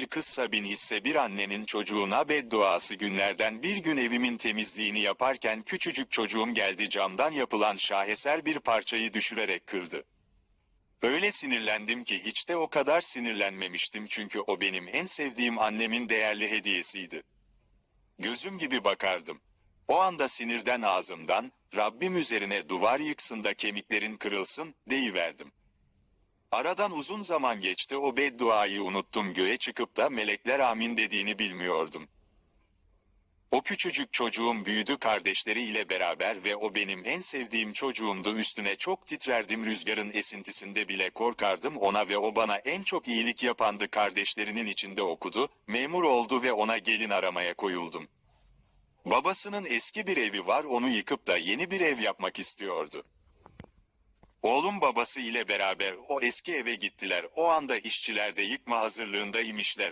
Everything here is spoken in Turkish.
Bir kızsa bin hisse bir annenin çocuğuna bedduası günlerden bir gün evimin temizliğini yaparken küçücük çocuğum geldi camdan yapılan şaheser bir parçayı düşürerek kırdı. Öyle sinirlendim ki hiç de o kadar sinirlenmemiştim çünkü o benim en sevdiğim annemin değerli hediyesiydi. Gözüm gibi bakardım. O anda sinirden ağzımdan, Rabbim üzerine duvar yıksın da kemiklerin kırılsın, deyiverdim. Aradan uzun zaman geçti o bedduayı unuttum göğe çıkıp da melekler amin dediğini bilmiyordum. O küçücük çocuğum büyüdü kardeşleriyle beraber ve o benim en sevdiğim çocuğumdu üstüne çok titrerdim rüzgarın esintisinde bile korkardım ona ve o bana en çok iyilik yapandı kardeşlerinin içinde okudu, memur oldu ve ona gelin aramaya koyuldum. Babasının eski bir evi var onu yıkıp da yeni bir ev yapmak istiyordu. Oğlum babası ile beraber o eski eve gittiler. O anda işçiler de yıkma hazırlığında imişler.